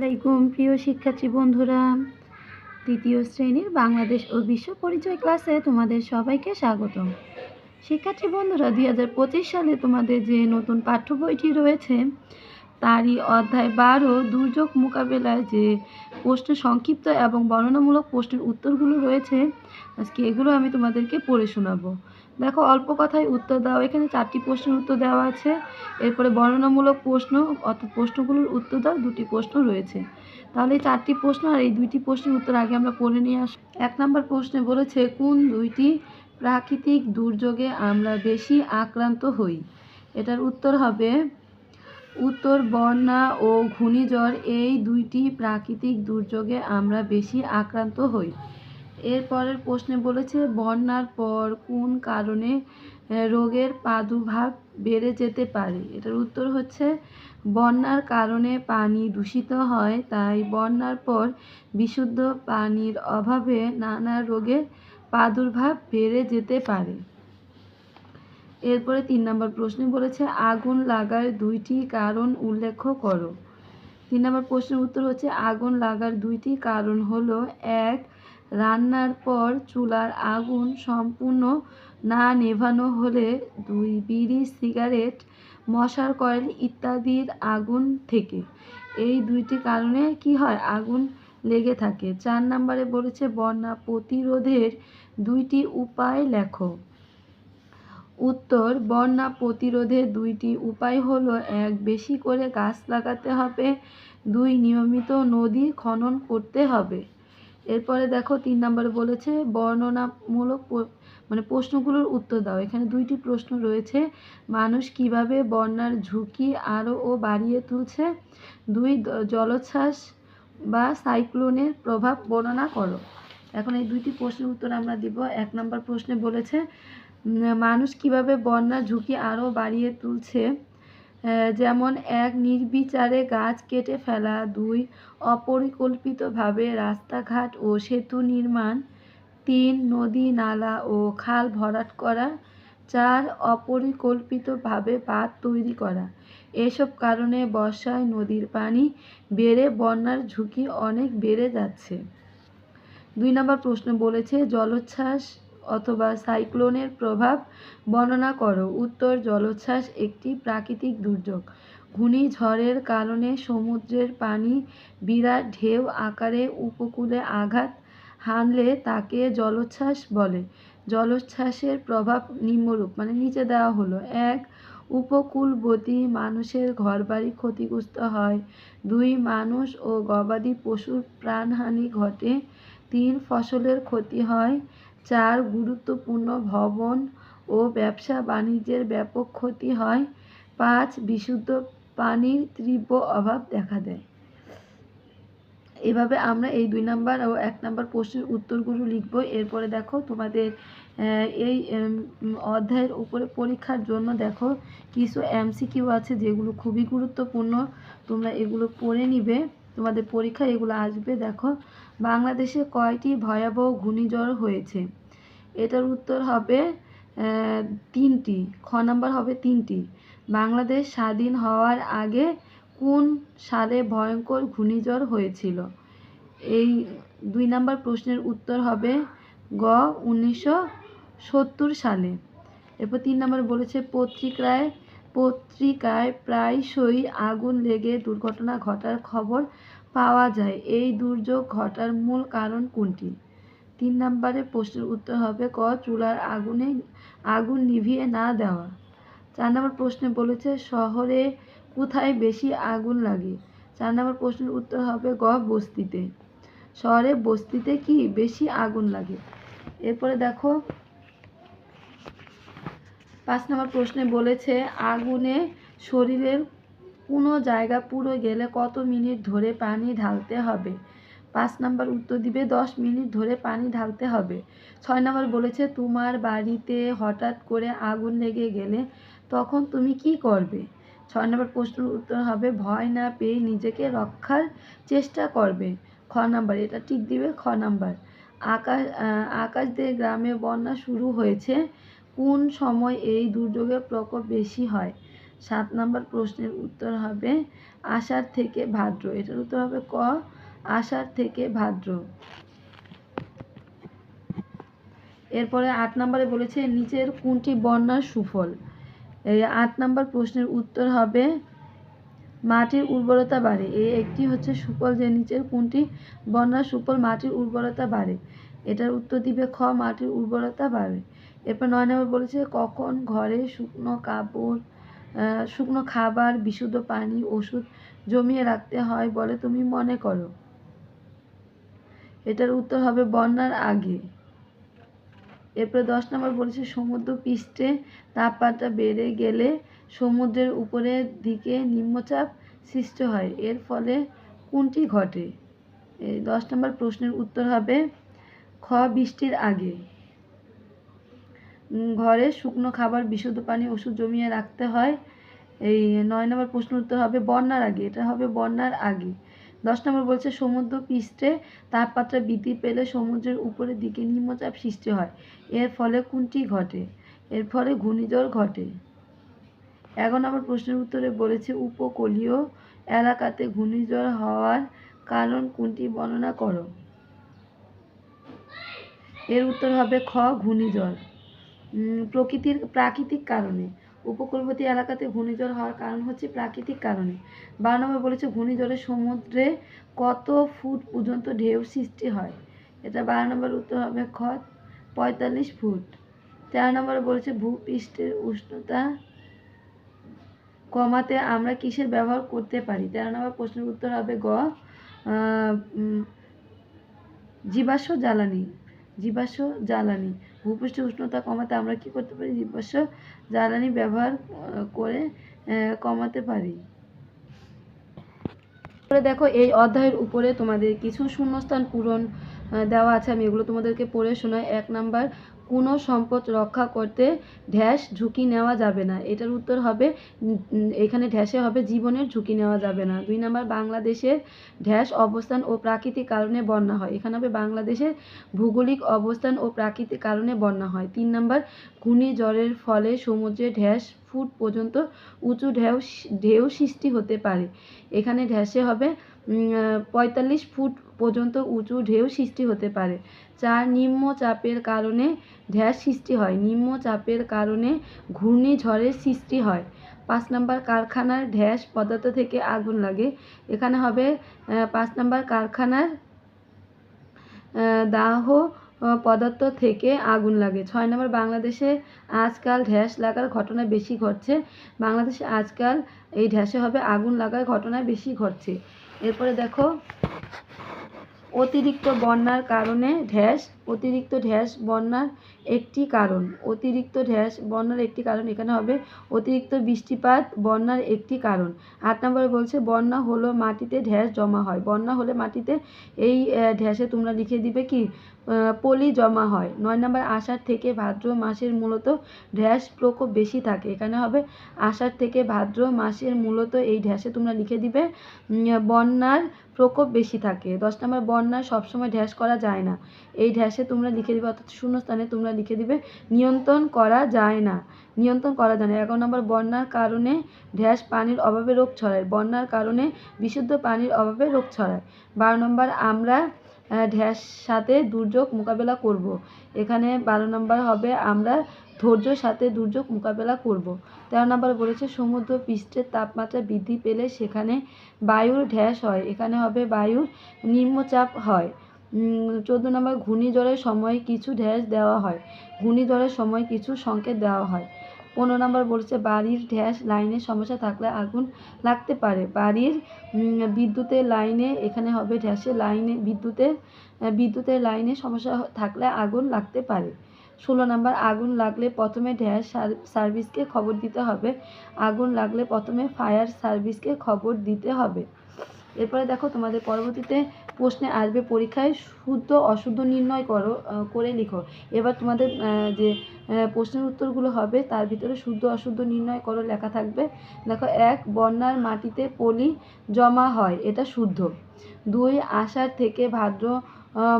আলাইকুম, প্রিয় শিক্ষার্থী বন্ধুরা। তৃতীয় শ্রেণির বাংলাদেশ ও বিশ্ব পরিচয় ক্লাসে তোমাদের সবাইকে স্বাগতম শিক্ষার্থী বন্ধুরা, দুই হাজার পঁচিশ সালে তোমাদের যে নতুন পাঠ্য বইটি রয়েছে, তারই অধ্যায় বারো, দুর্যোগ মোকাবেলায় যে প্রশ্ন সংক্ষিপ্ত এবং বর্ণনামূলক প্রশ্নের উত্তরগুলো রয়েছে, আজকে এগুলো আমি তোমাদেরকে পড়ে শোনাবো। দেখো, অল্প কথায় উত্তর দাও। এখানে চারটি প্রশ্নের উত্তর দেওয়া আছে। এরপরে বর্ণনামূলক প্রশ্ন, অর্থাৎ প্রশ্নগুলোর উত্তর দাও, দুটি প্রশ্ন রয়েছে। তাহলে এই চারটি প্রশ্ন আর এই দুইটি প্রশ্নের উত্তর আগে আমরা পড়ে নিয়ে আস এক নম্বর প্রশ্নে বলেছে, কোন দুইটি প্রাকৃতিক দুর্যোগে আমরা বেশি আক্রান্ত হই? এটার উত্তর হবে, উত্তর, বন্যা ও ঘূর্ণিঝড়। এই দুইটি প্রাকৃতিক দুর্যোগে আমরা বেশি আক্রান্ত হই। এর পরের প্রশ্নে বলেছে, বন্যার পর কোন কারণে রোগের প্রাদুর্ভাব বেড়ে যেতে পারে? এটার উত্তর হচ্ছে, বন্যার কারণে পানি দূষিত হয়, তাই বন্যার পর বিশুদ্ধ পানির অভাবে নানা রোগের প্রাদুর্ভাব বেড়ে যেতে পারে। এরপরে তিন নম্বর প্রশ্নে বলেছে, আগুন লাগার দুইটি কারণ উল্লেখ করো। তিন নম্বর প্রশ্নের উত্তর হচ্ছে, আগুন লাগার দুইটি কারণ হলো, এক রান্নার পর চুলার আগুন সম্পূর্ণ না নেভানো হলে দুই বিড়ি, সিগারেট, মশার কয়েল ইত্যাদির আগুন থেকে। এই দুইটি কারণে কি হয়? আগুন লেগে থাকে। চার নম্বরে বলেছে, বন্যা প্রতিরোধের দুইটি উপায় লেখো। উত্তর, বন্যা প্রতিরোধের দুইটি উপায় হলো, এক, বেশি করে গাছ লাগাতে হবে, দুই, নিয়মিত নদী খনন করতে হবে। এরপরে দেখো তিন নম্বরে বলেছে, বর্ণনামূলক মানে প্রশ্নগুলোর উত্তর দাও। এখানে দুইটি প্রশ্ন রয়েছে। মানুষ কীভাবে বন্যার ঝুঁকি আরও ও বাড়িয়ে তুলছে? দুই জলোচ্ছ্বাস বা সাইক্লোনের প্রভাব বর্ণনা করো। এখন এই দুইটি প্রশ্নের উত্তর আমরা দিব। এক নম্বর প্রশ্নে বলেছে মানুষ কীভাবে বন্যার ঝুঁকি আরও বাড়িয়ে তুলছে? যেমন এক নির্বিচারে গাছ কেটে ফেলা, দুই, অপরিকল্পিতভাবে রাস্তাঘাট ও সেতু নির্মাণ, তিন, নদী নালা ও খাল ভরাট করা, চার, অপরিকল্পিতভাবে বাঁধ তৈরি করা। এসব কারণে বর্ষায় নদীর পানি বেড়ে বন্যার ঝুঁকি অনেক বেড়ে যাচ্ছে। দুই নম্বর প্রশ্ন বলেছে, জলোচ্ছ্বাস অথবা সাইক্লোনের প্রভাব বর্ণনা করো। উত্তর, জলোচ্ছ্বাস একটি প্রাকৃতিক দুর্যোগ। ঘূর্ণিঝড়ের কারণে সমুদ্রের পানি, বিরাট ঢেউ, আকারে উপকূলে আঘাত হানলে তাকে জলোচ্ছ্বাস বলে। জলোচ্ছ্বাসের প্রভাব নিম্নরূপ মানে নিচে দেওয়া হলো। এক, উপকূলবর্তী মানুষের ঘরবাড়ি ক্ষতিগ্রস্ত হয়। দুই, মানুষ ও গবাদি পশুর প্রাণহানি ঘটে। তিন, ফসলের ক্ষতি হয়। চার, গুরুত্বপূর্ণ ভবন ও ব্যবসা বাণিজ্যের ব্যাপক ক্ষতি হয়। পাঁচ, বিশুদ্ধ পানির তীব্র অভাব দেখা দেয়। এভাবে আমরা এই দুই নাম্বার ও এক নাম্বার প্রশ্নের উত্তরগুলো লিখব। এরপরে দেখো তোমাদের এই অধ্যায়ের উপরে পরীক্ষার জন্য দেখো কিছু এমসিকিউ আছে যেগুলো খুবই গুরুত্বপূর্ণ। তোমরা এগুলো পড়ে নিবে। তোমাদের পরীক্ষায় এগুলো আসবে দেখো। বাংলাদেশে কয়টি ভয়াবহ ঘূর্ণিঝড় হয়েছে? এটার উত্তর হবে তিনটি। খ নাম্বার হবে তিনটি। বাংলাদেশ স্বাধীন হওয়ার আগে কোন সালে ভয়ঙ্কর ঘূর্ণিঝড় হয়েছিল? এই দুই নাম্বার প্রশ্নের উত্তর হবে গ, উনিশশো সত্তর সালে। এরপর তিন নাম্বার বলেছে, পত্রিকায় পত্রিকায় প্রায়শই আগুন লেগে দুর্ঘটনা ঘটার খবর পাওয়া যায়। এই দুর্যোগ ঘটার মূল কারণ কোনটি? তিন নম্বরের প্রশ্নের উত্তর হবে ক চুলার আগুনে আগুন নিভিয়ে না দেওয়া। চার নম্বর প্রশ্নে বলেছে, শহরে কোথায় বেশি আগুন লাগে? চার নম্বর প্রশ্নের উত্তর হবে গ, বস্তিতে। শহরে বস্তিতে কি বেশি আগুন লাগে? এরপরে দেখো, পাঁচ নম্বর প্রশ্নে বলেছে, আগুনে শরীরের কোনো জায়গা পুড়ে গেলে কত মিনিট ধরে পানি ঢালতে হবে? পাঁচ নাম্বার উত্তর দিবে দশ মিনিট ধরে পানি ঢালতে হবে। ছয় নাম্বার বলেছে তোমার বাড়িতে হঠাৎ করে আগুন লেগে গেলে তখন তুমি কি করবে? ছয় নম্বর প্রশ্নের উত্তর হবে ভয় না পেয়ে নিজেকে রক্ষার চেষ্টা করবে। খ নাম্বার এটা ঠিক দিবে খ নাম্বার। আকাশ আহ, আকাশদের গ্রামে বন্যা শুরু হয়েছে। কোন সময় এই দুর্যোগের প্রকোপ বেশি হয়? সাত নাম্বার প্রশ্নের উত্তর হবে আষাঢ় থেকে ভাদ্র। এটার উত্তর হবে ক আষাঢ় থেকে ভাদ্র। এরপরে আট নম্বরে বলেছে, নিচের কোনটি বন্যার সুফল? এই আট নম্বর প্রশ্নের উত্তর হবে, মাটির উর্বরতা বাড়ে। এই একটি হচ্ছে সুফল যে নিচের কোনটি বন্যার সুফল মাটির উর্বরতা বাড়ে। এটার উত্তর দিবে, খ, মাটির উর্বরতা বাড়ে। এরপর নয় নম্বর বলেছে, কখন ঘরে শুকনো কাপড় শুকনো খাবার, বিশুদ্ধ পানি, ওষুধ জমিয়ে রাখতে হয় বলে তুমি মনে করো? এটার উত্তর হবে বন্যার আগে। এরপরে দশ নম্বর বলেছে, সমুদ্র পৃষ্ঠে তাপমাত্রা বেড়ে গেলে সমুদ্রের উপরের দিকে নিম্নচাপ সৃষ্টি হয়। এর ফলে কোনটি ঘটে? এই দশ নম্বর প্রশ্নের উত্তর হবে, খ বৃষ্টির আগে। ঘরে শুকনো খাবার, বিশুদ্ধ পানি, ওষুধ জমিয়ে রাখতে হয়। এই নয় নম্বর প্রশ্ন উত্তর হবে বন্যার আগে। এটা হবে বন্যার আগে। দশ নম্বর বলছে, সমুদ্র পৃষ্ঠে তাপমাত্রা বৃদ্ধি পেলে সমুদ্রের উপরের দিকে নিম্নচাপ সৃষ্টি হয়। এর ফলে কোনটি ঘটে? এর ফলে ঘূর্ণিঝড় ঘটে। এগারো নম্বর প্রশ্নের উত্তরে বলেছে, উপকূলীয় এলাকাতে ঘূর্ণিঝড় হওয়ার কারণ কোনটি বর্ণনা করো? এর উত্তর হবে, খ, ঘূর্ণিঝড়। প্রকৃতির, প্রাকৃতিক কারণে। উপকূলবর্তী এলাকাতে ঘূর্ণিঝড় হওয়ার কারণ হচ্ছে প্রাকৃতিক কারণে। বারো নম্বর বলেছে, ঘূর্ণিঝড়ে সমুদ্রে কত ফুট পর্যন্ত ঢেউ সৃষ্টি হয়? এটা বারো নম্বর উত্তর হবে খ পঁয়তাল্লিশ ফুট। তেরো নম্বরে বলেছে, ভূপৃষ্ঠের উষ্ণতা কমাতে আমরা কিসের ব্যবহার করতে পারি? তেরো নম্বর প্রশ্নের উত্তর হবে গ জীবাশ্ম জ্বালানি। জীবাশ্ম জ্বালানি। ভূপৃষ্ঠের উষ্ণতা কমাতে আমরা কি করতে পারি? জীবাশ্ম জ্বালানি ব্যবহার করে কমাতে পারি। দেখো, এই অধ্যায়ের উপরে তোমাদের কিছু শূন্যস্থান পূরণ দেওয়া আছে। আমি এগুলো তোমাদেরকে পড়ে শোনাই। এক নাম্বার, কোনো সম্পদ রক্ষা করতে ঢ্যাস ঝুঁকি নেওয়া যাবে না। এটার উত্তর হবে এখানে ঢ্যাসে হবে জীবনের ঝুঁকি নেওয়া যাবে না। দুই নাম্বার, বাংলাদেশের ঢ্যাস অবস্থান ও প্রাকৃতিক কারণে বন্যা হয়। এখানে হবে বাংলাদেশের ভৌগোলিক অবস্থান ও প্রাকৃতিক কারণে বন্যা হয়। তিন নাম্বার, ঘূর্ণিঝড়ের ফলে সমুদ্রে ঢ্যাস ফুট পর্যন্ত উঁচু ঢেউ ঢেউ সৃষ্টি হতে পারে। এখানে ঢ্যাসে হবে পঁয়তাল্লিশ ফুট পর্যন্ত উঁচু ঢেউ সৃষ্টি হতে পারে। চার নিম্নচাপের কারণে ঢ্যাস সৃষ্টি হয়। নিম্নচাপের কারণে ঘূর্ণিঝড়ের সৃষ্টি হয়। পাঁচ নাম্বার কারখানার ঢ্যাস পদার্থ থেকে আগুন লাগে। এখানে হবে পাঁচ নাম্বার কারখানার দাহ পদার্থ থেকে আগুন লাগে। ছয় নম্বর, বাংলাদেশে আজকাল ঢ্যাস লাগার ঘটনা বেশি ঘটছে। বাংলাদেশে আজকাল এই ঢ্যাসে হবে আগুন লাগার ঘটনা বেশি ঘটছে। এরপরে দেখো, অতিরিক্ত বন্যার কারণে ঢ্যাস অতিরিক্ত ঢ্যাস বন্যার একটি কারণ। অতিরিক্ত ঢ্যাস বন্যার একটি কারণ এখানে হবে অতিরিক্ত বৃষ্টিপাত বন্যার একটি কারণ। আট নম্বরে বলছে, বন্যা হলো মাটিতে ঢ্যাস জমা হয়। বন্যা হলে মাটিতে এই ঢ্যাসে তোমরা লিখে দিবে কি? পলি জমা হয়। নয় নম্বর, আষাঢ় থেকে ভাদ্র মাসের মূলত ঢ্যাস প্রকোপ বেশি থাকে। এখানে হবে আষাঢ় থেকে ভাদ্র মাসের মূলত এই ঢ্যাসে তোমরা লিখে দিবে বন্যার প্রকোপ বেশি থাকে। দশ নম্বর, বন্যায় সবসময় ঢ্যাস করা যায় না। এই ঢ্যাসে তোমরা লিখে দিবে, অর্থাৎ শূন্যস্থানে তোমরা লিখে দিবে, নিয়ন্ত্রণ করা যায় না। নিয়ন্ত্রণ করা যায় না। এগারো নম্বর, বন্যার কারণে ঢ্যাস পানির অভাবে রোগ ছড়ায়। বন্যার কারণে বিশুদ্ধ পানির অভাবে রোগ ছড়ায়। বারো নম্বর, আমরা ঢ্যাস সাথে দুর্যোগ মোকাবেলা করব। এখানে বারো নম্বর হবে, আমরা ধৈর্যর সাথে দুর্যোগ মোকাবেলা করব। তেরো নম্বর বলেছে, সমুদ্র পৃষ্ঠের তাপমাত্রা বৃদ্ধি পেলে সেখানে বায়ুর ঢ্যাস হয়। এখানে হবে, বায়ুর নিম্নচাপ হয়। চোদ্দ নম্বর ঘূর্ণিঝড়ের সময় কিছু ঢ্যাস দেওয়া হয়। ঘূর্ণিঝড়ের সময় কিছু সংকেত দেওয়া হয়। পনেরো নম্বর বলছে, বাড়ির ঢ্যাস লাইনের সমস্যা থাকলে আগুন লাগতে পারে। বাড়ির বিদ্যুতের লাইনে, এখানে হবে ঢ্যাসের লাইনে বিদ্যুতের বিদ্যুতের লাইনে সমস্যা থাকলে আগুন লাগতে পারে। ষোলো নম্বর, আগুন লাগলে প্রথমে ঢ্যাস সার- সার্ভিসকে খবর দিতে হবে। আগুন লাগলে প্রথমে ফায়ার সার্ভিসকে খবর দিতে হবে। এরপরে দেখো তোমাদের পরবর্তীতে প্রশ্নে আসবে পরীক্ষায় শুদ্ধ, অশুদ্ধ নির্ণয় করো করে লিখো। এবার তোমাদের যে প্রশ্নের উত্তরগুলো হবে তার ভিতরে শুদ্ধ, অশুদ্ধ নির্ণয় করো লেখা থাকবে। দেখো, এক, বন্যার মাটিতে পলি জমা হয়, এটা শুদ্ধ। দুই, আষাঢ় থেকে ভাদ্র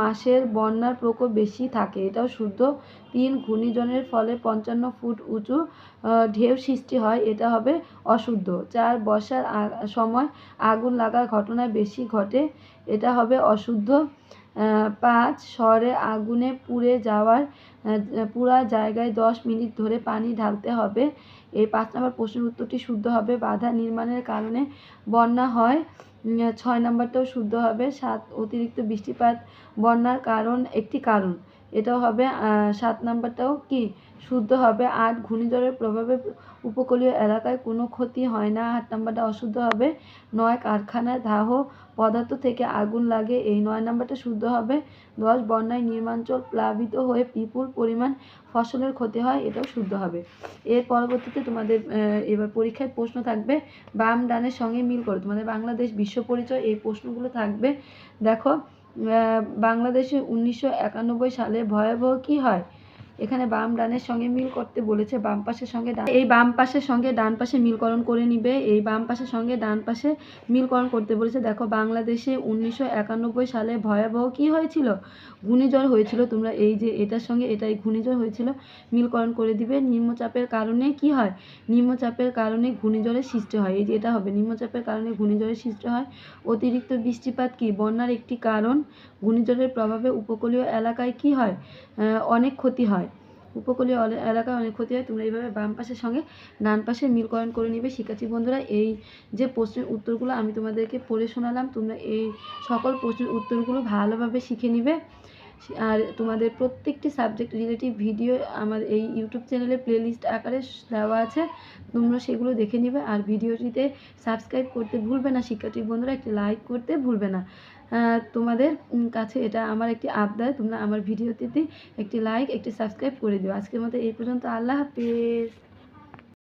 মাসের বন্যার প্রকোপ বেশি থাকে। এটাও শুদ্ধ। তিন ঘূর্ণিঝড়ের ফলে পঞ্চান্ন ফুট উঁচু ঢেউ সৃষ্টি হয়। এটা হবে অশুদ্ধ। চার, বর্ষার সময় আগুন লাগার ঘটনা বেশি ঘটে। এটা হবে অশুদ্ধ। পাঁচ, শহরে আগুনে পুড়ে যাওয়ার পুরা জায়গায় দশ মিনিট ধরে পানি ঢালতে হবে। এই পাঁচ নম্বর প্রশ্নের উত্তরটি শুদ্ধ হবে। বাধা নির্মাণের কারণে বন্যা হয়। ছয় নম্বরটাও শুদ্ধ হবে। সাত, অতিরিক্ত বৃষ্টিপাত, বন্যার কারণ একটি কারণ। এটাও হবে সাত নম্বরটাও কি? শুদ্ধ হবে। আট, ঘূর্ণিঝড়ের প্রভাবে উপকূলীয় এলাকায় কোনো ক্ষতি হয় না। আট নম্বরটা অশুদ্ধ হবে। নয়, কারখানায় দাহ পদার্থ থেকে আগুন লাগে। এই নয় নম্বরটা শুদ্ধ হবে। দশ, বন্যায় নির্মাঞ্চল প্লাবিত হয়ে বিপুল পরিমাণ ফসলের ক্ষতি হয়, এটাও শুদ্ধ হবে। এর পরবর্তীতে তোমাদের এবার পরীক্ষায় প্রশ্ন থাকবে। বাম ডানের সঙ্গে মিল করো। তোমাদের বাংলাদেশ বিশ্ব পরিচয়, এই প্রশ্নগুলো থাকবে। দেখো বাংলাদেশে উনিশশো একানব্বই সালে ভয়াবহ কি হয়? এখানে বাম ডানের সঙ্গে মিল করতে বলেছে, বাম পাশের সঙ্গে ডান এই বাম পাশের সঙ্গে ডান পাশে মিলকরণ করে নিবে, এই বাম পাশের সঙ্গে ডান পাশে মিলকরণ করতে বলেছে। দেখো, বাংলাদেশে উনিশশো একানব্বই সালে ভয়াবহ কি হয়েছিল? ঘূর্ণিঝড় হয়েছিল, তোমরা এই যে এটার সঙ্গে এটাই ঘূর্ণিঝড় হয়েছিল, মিলকরণ করে দিবে। নিম্নচাপের কারণে কি হয়? নিম্নচাপের কারণে ঘূর্ণিঝড়ের সৃষ্টি হয়। এই যে এটা হবে, নিম্নচাপের কারণে ঘূর্ণিঝড়ের সৃষ্টি হয়। অতিরিক্ত বৃষ্টিপাত কি? বন্যার একটি কারণ। ঘূর্ণিঝড়ের প্রভাবে উপকূলীয় এলাকায় কি হয়? অনেক ক্ষতি হয়। উপকূলীয় এলাকায় অনেক ক্ষতি হয়। তোমরা এইভাবে বাম পাশের সঙ্গে ডান পাশে মিলকরণ করে নিবে। শিক্ষার্থী বন্ধুরা, এই যে প্রশ্নের উত্তরগুলো আমি তোমাদেরকে পড়ে শোনালাম, তোমরা এই সকল প্রশ্নের উত্তরগুলো ভালোভাবে শিখে নিবে। আর তোমাদের প্রত্যেকটি সাবজেক্ট রিলেটিভ ভিডিও আমার এই ইউটিউব চ্যানেলে প্লেলিস্ট আকারে দেওয়া আছে। তোমরা সেগুলো দেখে নিবে। আর ভিডিওটিতে সাবস্ক্রাইব করতে ভুলবে না। শিক্ষার্থী বন্ধুরা, একটি লাইক করতে ভুলবে না। তোমাদের কাছে এটা আমার একটি আবদার। তোমরা আমার ভিডিওটিতে একটি লাইক একটি সাবস্ক্রাইব করে দিও। আজকের মতো এই পর্যন্ত। আল্লাহ হাফেজ।